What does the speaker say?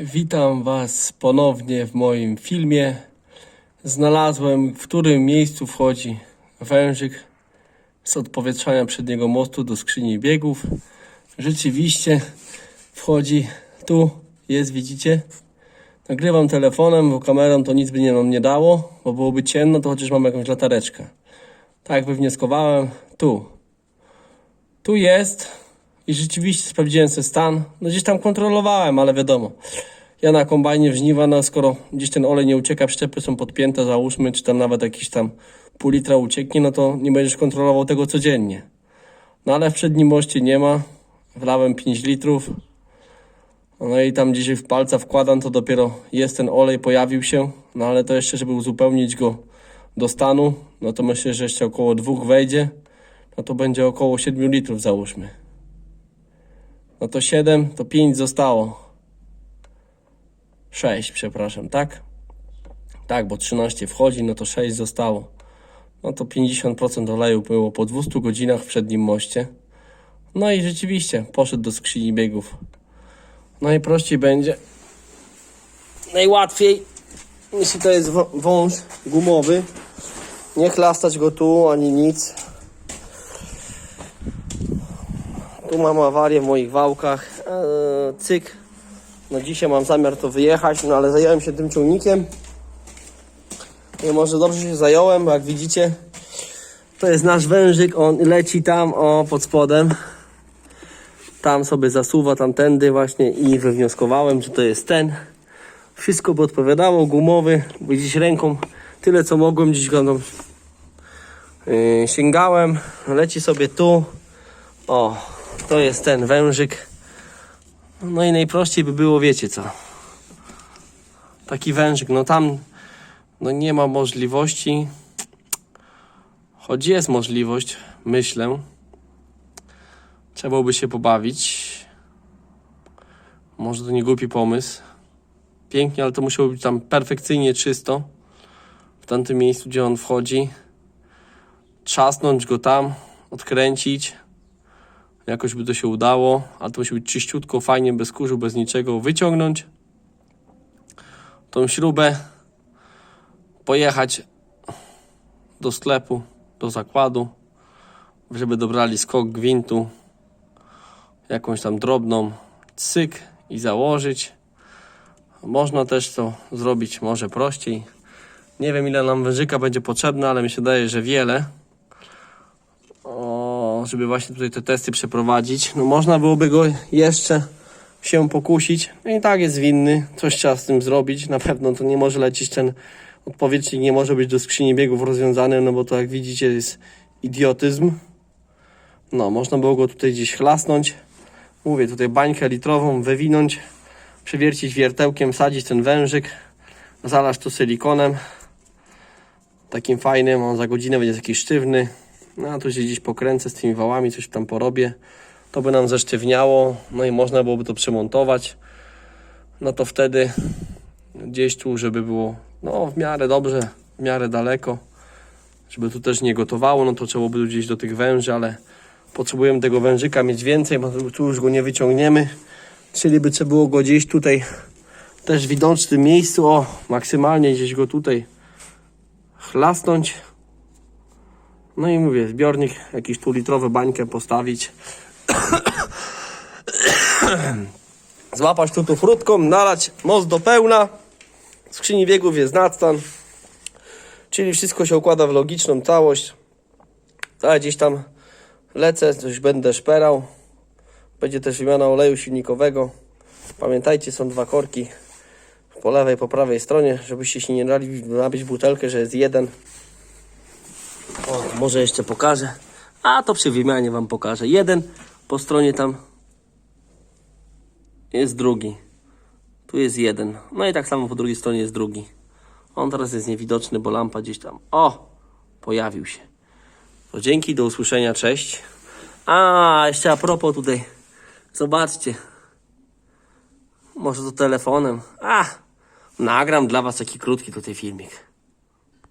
Witam Was ponownie w moim filmie. Znalazłem, w którym miejscu wchodzi wężyk z odpowietrzania przedniego mostu do skrzyni biegów. Rzeczywiście wchodzi tu, jest, widzicie? Nagrywam telefonem, bo kamerą to nic by nie nam nie dało, bo byłoby ciemno, to chociaż mam jakąś latareczkę. Tak wywnioskowałem, tu. Tu jest i rzeczywiście sprawdziłem sobie stan. No gdzieś tam kontrolowałem, ale wiadomo. Ja na kombajnie w żniwa, no skoro gdzieś ten olej nie ucieka, przyczepy są podpięte, załóżmy, czy tam nawet jakiś tam pół litra ucieknie, no to nie będziesz kontrolował tego codziennie. No ale w przednim moście nie ma. Wlałem 5 litrów. No i tam gdzieś w palca wkładam, to dopiero jest ten olej, pojawił się. No ale to jeszcze, żeby uzupełnić go do stanu, no to myślę, że jeszcze około dwóch wejdzie. No to będzie około 7 litrów załóżmy. No to 7, to 5 zostało. 6, przepraszam, tak? Tak, bo 13 wchodzi, no to 6 zostało. No to 50% oleju było po 200 godzinach w przednim moście. No i rzeczywiście poszedł do skrzyni biegów. Najprościej będzie. Najłatwiej, jeśli to jest wą- wąż gumowy. Nie chlastać go tu ani nic. Tu mam awarię w moich wałkach. Eee, cyk. No dzisiaj mam zamiar to wyjechać, no ale zająłem się tym ciągnikiem. I może dobrze się zająłem, bo jak widzicie, to jest nasz wężyk. On leci tam, o, pod spodem. Tam sobie zasuwa tamtędy właśnie i wywnioskowałem, że to jest ten. Wszystko by odpowiadało, gumowy, bo gdzieś ręką tyle co mogłem, gdzieś go yy, sięgałem. Leci sobie tu. O, to jest ten wężyk. No i najprościej by było, wiecie co. Taki wężyk, no tam no nie ma możliwości. Choć jest możliwość, myślę. Trzeba byłoby się pobawić. Może to nie głupi pomysł. Pięknie, ale to musiało być tam perfekcyjnie czysto. W tamtym miejscu, gdzie on wchodzi. Trzasnąć go tam, odkręcić. Jakoś by to się udało, ale to musi być czyściutko, fajnie, bez kurzu, bez niczego. Wyciągnąć tą śrubę, pojechać do sklepu, do zakładu, żeby dobrali skok gwintu, jakąś tam drobną cyk i założyć. Można też to zrobić może prościej. Nie wiem ile nam wężyka będzie potrzebne, ale mi się daje, że wiele. Żeby właśnie tutaj te testy przeprowadzić. No można byłoby go jeszcze się pokusić. No i tak jest winny. Coś trzeba z tym zrobić. Na pewno to nie może lecieć ten odpowiednik, nie może być do skrzyni biegów rozwiązany, no bo to jak widzicie jest idiotyzm. No, można było go tutaj gdzieś chlasnąć. Mówię, tutaj bańkę litrową wywinąć, przewiercić wiertełkiem, sadzić ten wężyk, zalać to silikonem. Takim fajnym, on za godzinę będzie taki sztywny. No, a tu się gdzieś pokręcę z tymi wałami, coś tam porobię. To by nam zesztywniało, no i można byłoby to przemontować. No to wtedy gdzieś tu, żeby było no, w miarę dobrze, w miarę daleko, żeby tu też nie gotowało, no to trzeba by gdzieś do tych węży, ale potrzebujemy tego wężyka mieć więcej, bo tu już go nie wyciągniemy. Czyli by trzeba było go gdzieś tutaj też widocznym miejscu, o, maksymalnie gdzieś go tutaj chlasnąć. No i mówię, zbiornik, jakiś tu litrowy bańkę postawić. Złapać tu, tu frutką, nalać most do pełna. W skrzyni biegów jest nadstan. Czyli wszystko się układa w logiczną całość. A gdzieś tam lecę, coś będę szperał. Będzie też wymiana oleju silnikowego. Pamiętajcie, są dwa korki po lewej, po prawej stronie, żebyście się nie dali nabić butelkę, że jest jeden. O, może jeszcze pokażę. A to przy wymianie wam pokażę. Jeden po stronie tam jest drugi. Tu jest jeden. No i tak samo po drugiej stronie jest drugi. On teraz jest niewidoczny, bo lampa gdzieś tam. O! Pojawił się. To dzięki, do usłyszenia, cześć. A, jeszcze a propos tutaj. Zobaczcie. Może to telefonem. A, nagram dla was taki krótki tutaj filmik.